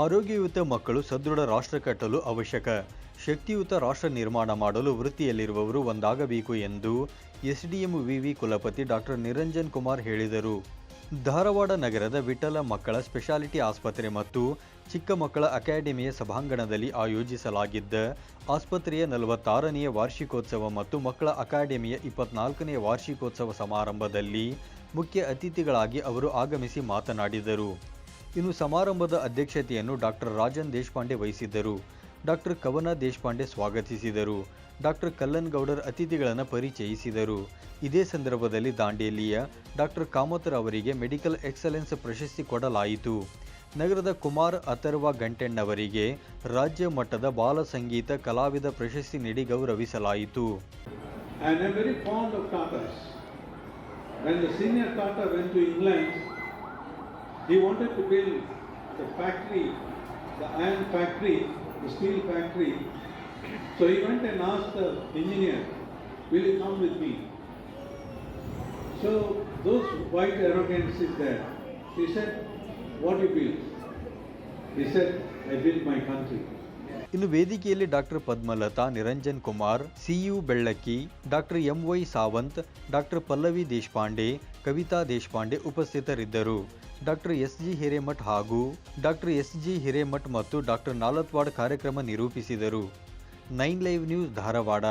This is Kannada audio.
ಆರೋಗ್ಯಯುತ ಮಕ್ಕಳು ಸದೃಢ ರಾಷ್ಟ್ರ ಕಟ್ಟಲು ಅವಶ್ಯಕ. ಶಕ್ತಿಯುತ ರಾಷ್ಟ್ರ ನಿರ್ಮಾಣ ಮಾಡಲು ವೃತ್ತಿಯಲ್ಲಿರುವವರು ಒಂದಾಗಬೇಕು ಎಂದು ಎಸ್ಡಿಎಂ ವಿವಿ ಕುಲಪತಿ ಡಾಕ್ಟರ್ ನಿರಂಜನ್ ಕುಮಾರ್ ಹೇಳಿದರು. ಧಾರವಾಡ ನಗರದ ವಿಠಲ ಮಕ್ಕಳ ಸ್ಪೆಷಾಲಿಟಿ ಆಸ್ಪತ್ರೆ ಮತ್ತು ಚಿಕ್ಕ ಮಕ್ಕಳ ಅಕಾಡೆಮಿಯ ಸಭಾಂಗಣದಲ್ಲಿ ಆಯೋಜಿಸಲಾಗಿದ್ದ ಆಸ್ಪತ್ರೆಯ ನಲವತ್ತಾರನೆಯ ವಾರ್ಷಿಕೋತ್ಸವ ಮತ್ತು ಮಕ್ಕಳ ಅಕಾಡೆಮಿಯ ಇಪ್ಪತ್ನಾಲ್ಕನೆಯ ವಾರ್ಷಿಕೋತ್ಸವ ಸಮಾರಂಭದಲ್ಲಿ ಮುಖ್ಯ ಅತಿಥಿಗಳಾಗಿ ಅವರು ಆಗಮಿಸಿ ಮಾತನಾಡಿದರು. ಇನ್ನು ಸಮಾರಂಭದ ಅಧ್ಯಕ್ಷತೆಯನ್ನು ಡಾಕ್ಟರ್ ರಾಜನ್ ದೇಶಪಾಂಡೆ ವಹಿಸಿದ್ದರು. ಡಾಕ್ಟರ್ ಕವನ ದೇಶಪಾಂಡೆ ಸ್ವಾಗತಿಸಿದರು. ಡಾಕ್ಟರ್ ಕಲ್ಲನ್ ಗೌಡರ್ ಅತಿಥಿಗಳನ್ನು ಪರಿಚಯಿಸಿದರು. ಇದೇ ಸಂದರ್ಭದಲ್ಲಿ ದಾಂಡೇಲಿಯ ಡಾಕ್ಟರ್ ಕಾಮತರ್ ಅವರಿಗೆ ಮೆಡಿಕಲ್ ಎಕ್ಸಲೆನ್ಸ್ ಪ್ರಶಸ್ತಿ ಕೊಡಲಾಯಿತು. ನಗರದ ಕುಮಾರ್ ಅಥರ್ವ ಗಂಟೆಣ್ಣವರಿಗೆ ರಾಜ್ಯ ಮಟ್ಟದ ಬಾಲ ಸಂಗೀತ ಕಲಾವಿದ ಪ್ರಶಸ್ತಿ ನೀಡಿ ಗೌರವಿಸಲಾಯಿತು. He wanted to build the factory, the iron factory, the steel factory. So he went and asked the engineer, Will you come with me? So those white arrogance is there. He said, What you build? He said, I built my country. ಇನ್ನು ವೇದಿಕೆಯಲ್ಲಿ doctor Padmalatha, Niranjan Kumar, C U Bellakki, doctor M Y Sawant, doctor Pallavi Deshpande, Kavita Deshpande ಉಪಸ್ಥಿತರಿದ್ದರು. ಡಾಕ್ಟರ್ ಎಸ್ ಜಿ ಹಿರೇಮಠ್ ಹಾಗೂ ಡಾಕ್ಟರ್ ಎಸ್ ಜಿ ಹಿರೇಮಠ್ ಮತ್ತು ಡಾಕ್ಟರ್ ನಾಲತ್ವಾಡ್ ಕಾರ್ಯಕ್ರಮ ನಿರೂಪಿಸಿದರು. Nine live news Dharwad.